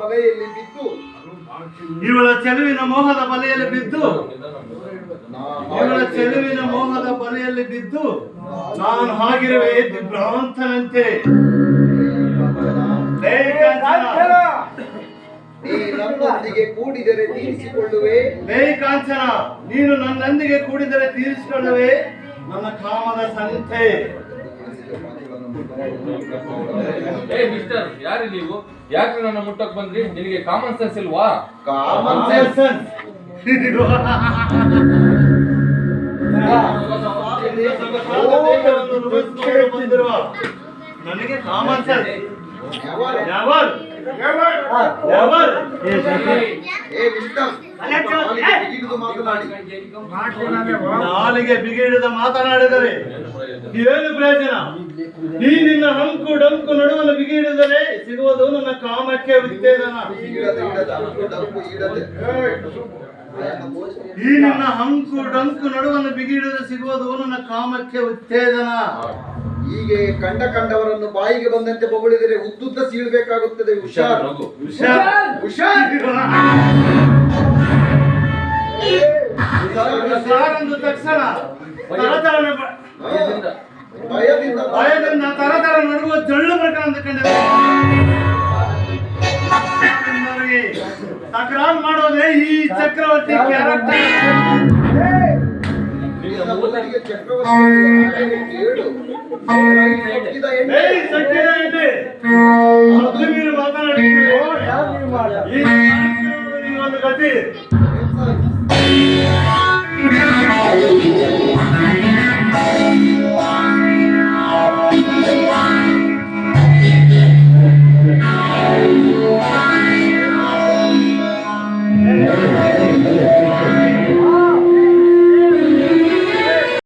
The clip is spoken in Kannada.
ಬಲೆಯಲ್ಲಿ ಬಿದ್ದು. ಇವಳ ಚೆಲುವಿನ ಮೋಹದ ಬಲೆಯಲ್ಲಿ ಬಿದ್ದು. ಇವಳ ಚೆಲುವಿನ ಮೋಹದ ಬಲೆಯಲ್ಲಿ ಬಿದ್ದು ನಾನು ಹಾಗಿರುವೆ ಎದ್ದು ಭ್ರಾಂತನಂತೆ. ಕಾಂಚನ, ನೀ ನನ್ನೊಂದಿಗೆ ಕೂಡಿದರೆ ತೀರಿಸಿಕೊಳ್ಳುವೆ. ಲೇ ಕಾಂಚನ ನೀನು ನನ್ನೊಂದಿಗೆ ಕೂಡಿದರೆ ತೀರಿಸಿಕೊಳ್ಳುವೆ. ನನ್ನ ಕಾಮದ ಸಂತೆ. ಏ ಮಿಸ್ಟರ್ ಯಾರು ನೀವು? ಯಾಕೆ ನನ್ನ ಮುಟ್ಟಕ್ ಬಂದ್ರಿ? ನಿನಗೆ ಕಾಮನ್ ಸೆನ್ಸ್ ಇಲ್ವಾ? ಕಾಮನ್ ಸೆನ್ಸ್ ನನಗೆ ಕಾಮನ್ ಸೆನ್ಸ್ ನಾಲಿಗೆ ಬಿಗಿಡಿದ ಮಾತನಾಡಿದರೆ ಏನು ಪ್ರಯೋಜನ. ಈ ನಿನ್ನ ಹಂಕು ಡಂಕು ನಡುವನ್ನು ಬಿಗಿಡಿದರೆ ಸಿಗುವುದು ನನ್ನ ಕಾಮಕ್ಕೆ ಇಡದೆ ಈ ನಿನ್ನ ಹಂಕು ಡಂಕು ನಡುವನ್ನು ಬಿಗಿಡಿದರೆ ಸಿಗುವುದು ನನ್ನ ಕಾಮಕ್ಕೆ ಉತ್ತೇಜನ ಹೀಗೆ ಕಂಡ ಕಂಡವರನ್ನು ಬಾಯಿಗೆ ಬಂದಂತೆ ಬೊಗಳಿದರೆ ಉದ್ದುದ್ದ ಸೀಳ್ಬೇಕಾಗುತ್ತದೆ. ಹುಷಾರ್. ಹುಷಾರ್ ಹುಷಾರ್. ಹುಷಾರ್. ಎಂದು ತಕ್ಷಣ. ಭಯದಿಂದ ತರ ತರ ನಡುವ ಜಳ್ಳು ಪ್ರಕಾರ ಕಂಡಿದೆ ತಕರಾರು ಮಾಡೋದೇ ಈ ಚಕ್ರವರ್ತಿ ಕ್ಯಾರೆಕ್ಟರ್. ನಿನ್ನ ಮೂತಿಗೆ ಚಕ್ರವರ್ತಿ ಕೇಳು